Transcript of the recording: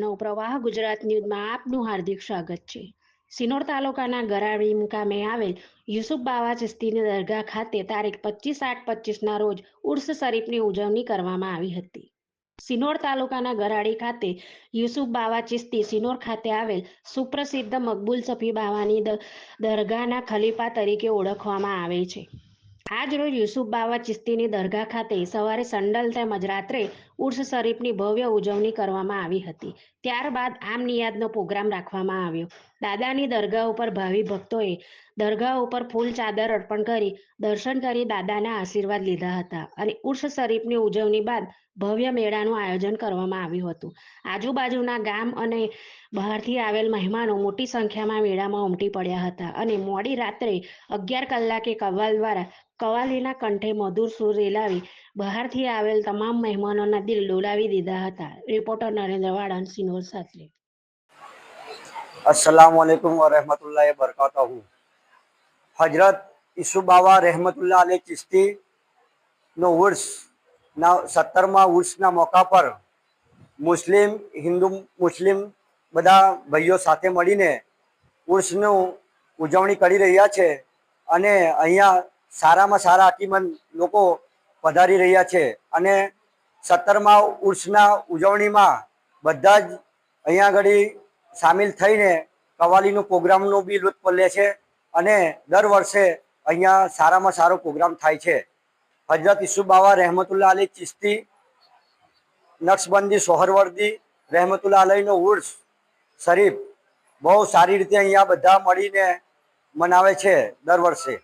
નવપ્રવાહ ગુજરાત ન્યૂઝમાં આપનું હાર્દિક સ્વાગત છે. સિનોર તાલુકાના ગરાડી મુકામે આવેલ યુસુફ બાવા ચિસ્તીની દરગાહ ખાતે તારીખ પચીસ આઠ પચીસના રોજ ઉર્સ શરીફની ઉજવણી કરવામાં આવી હતી. સિનોર તાલુકાના ગરાડી ખાતે યુસુફ બાવા ચિસ્તી સિનોર ખાતે આવેલ સુપ્રસિદ્ધ મકબૂલ સફી બાવાની દરગાહના ખલીફા તરીકે ઓળખવામાં આવે છે. આજ રોજ યુસુફ બાવા ચિસ્તીની દરગાહ ખાતે સવારે સંડલ તેમજ રાત્રે ઉર્સ શરીફની ભવ્ય ઉજવણી કરવામાં આવી હતી. ત્યારબાદ આમ નિયાદનો પ્રોગ્રામ રાખવામાં આવ્યો. દાદાની દરગાહ ઉપર ભાવિ ભક્તોએ દરગાહ ઉપર ફૂલ ચાદર અર્પણ કરી, દર્શન કરી દાદાના આશીર્વાદ લીધા હતા અને ઉર્સ શરીફની ઉજવણી બાદ ભવ્ય મેળાનું આયોજન કરવામાં આવ્યું હતું. આજુબાજુના ગામ અને બહારથી આવેલ મહેમાનો મોટી સંખ્યામાં મેળામાં ઉમટી પડ્યા હતા અને મોડી રાત્રે અગિયાર કલાકે કવાલ દ્વારા કવાલીના કંઠે મધુર સુર રેલાવી બહારથી આવેલ તમામ મહેમાનોના દિલ ડોલાવી દીધા હતા. રિપોર્ટર નરેન્દ્ર વાળન સિનોર સાથે. અસલામ વાલેકુમ વરહમતુલ્લાહ બરકાતહુ હજરત ઈસુ બાવા રહેમતુલ્લાહ અલે ચિસ્તી નો વર્ષ ના, સત્તરમા ઉર્સના મોકા પર મુસ્લિમ, હિન્દુ, મુસ્લિમ બધા ભાઈઓ સાથે મળીને ઉર્સનું ઉજવણી કરી રહ્યા છે અને અહીંયા સારામાં સારા અકીમંદ લોકો પધારી રહ્યા છે. અને સત્તરમા ઉર્સના ઉજવણીમાં બધા જ અહીંયા આગળ સામેલ થઈને કવાલીનું પ્રોગ્રામનું બી લુત્ફ લે છે અને દર વર્ષે અહીંયા સારામાં સારો પ્રોગ્રામ થાય છે. હજરત ઈસુબાવા રહેમતુલ્લા અલી ચિશ્તી નક્શબંધી સોહરવર્દી રહેમતુલ્લા અલીનો ઉર્સ, શરીફ, બહુ સારી રીતે અહીંયા બધા મળીને મનાવે છે દર વર્ષે.